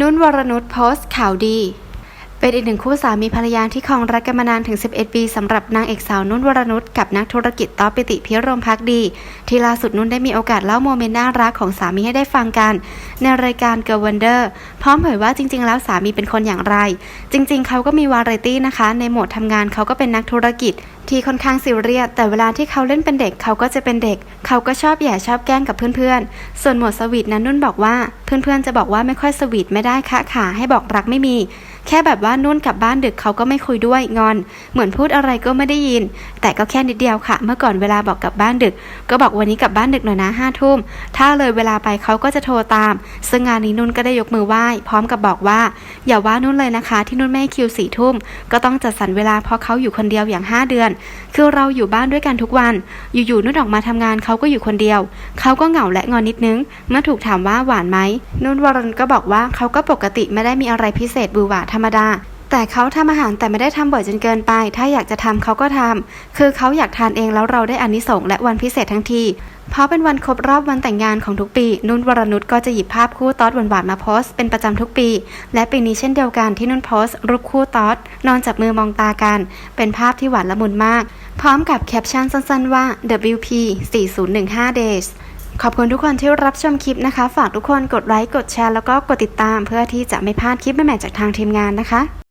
นุ่นวรนุชโพสต์ข่าวดี เป็นอีกหนึ่งคู่สามีภรรยาที่ครองรักกันมานานถึง 11 ปีสำหรับนางเอกสาวนุ่นวรนุชกับนักธุรกิจต๊อปปิติพิรมพักดี ที่ล่าสุดนุ่นได้มีโอกาสเล่าโมเมนต์น่ารักของสามีให้ได้ฟังกัน ในรายการ Girl Wonder พร้อมเผยว่าจริง ๆ แล้วสามีเป็นคนอย่างไร จริง ๆ เขาก็มีวาไรตี้นะคะ ในโหมดทำงานเขาก็เป็นนักธุรกิจ ที่ค่อนข้างซีเรียสแต่เวลาที่เขาเล่นเป็นเด็กเขาก็จะเป็นเด็ก เขาก็ชอบแย่ชอบแกล้งกับเพื่อนๆ ส่วนหมวดสวีทนั้นนุ่นบอกว่า เพื่อนๆจะบอกว่าไม่ค่อยสวีทไม่ได้ค่ะขาให้บอกรักไม่มี แค่แบบว่านุ่นกลับบ้านดึกเขาก็ไม่คุยด้วยงอน เหมือนพูดอะไรก็ไม่ได้ยิน แต่ก็แค่นิดเดียวค่ะ เมื่อก่อนเวลาบอกกลับบ้านดึก ก็บอกวันนี้กลับบ้านดึกหน่อยนะห้าทุ่มถ้าเลยเวลาไปเขาก็จะโทรตาม ซึ่งงานนี้นุ่นก็ได้ยกมือไหว้พร้อมกับบอกว่า อย่าว่านุ่นเลยนะคะ ที่นุ่นไม่คิวสี่ทุ่มก็ต้องจัดสรรเวลาเพราะเขาอยู่คนเดียวอย่าง 5 เดือนคือเราอยู่บ้านด้วยกันทุกวัน อยู่ๆนุ่นออกมาทำงานเขาก็อยู่คนเดียว เขาก็เหงาและงอนนิดนึง เมื่อถูกถามว่าหวานไหมนุ่นวรนก็บอกว่าเขาก็ปกติไม่ได้มีอะไรพิเศษบูหวาธรรมดา แต่เขาทำอาหารแต่ไม่ได้ทำบ่อยจนเกินไป ถ้าอยากจะทำเขาก็ทำคือเขาอยากทานเองแล้วเราได้อานิสงส์และวันพิเศษทั้งทีเพราะเป็นวันครบรอบวันแต่งงานของทุกปี นุ่นวรนุชก็จะหยิบภาพคู่ตอดหวานๆมาโพสต์เป็นประจำทุกปี และปีนี้เช่นเดียวกันที่นุ่นโพสต์ รูปคู่ตอดนอนจับมือมองตากัน เป็นภาพที่หวานละมุนมาก พร้อมกับแคปชั่นสั้นๆว่า WP 4015 days ขอบคุณทุกคนที่รับชมคลิปนะคะ ฝากทุกคนกดไลค์กดแชร์แล้วก็กดติดตาม เพื่อที่จะไม่พลาดคลิปใหม่ๆจากทางทีมงานนะคะ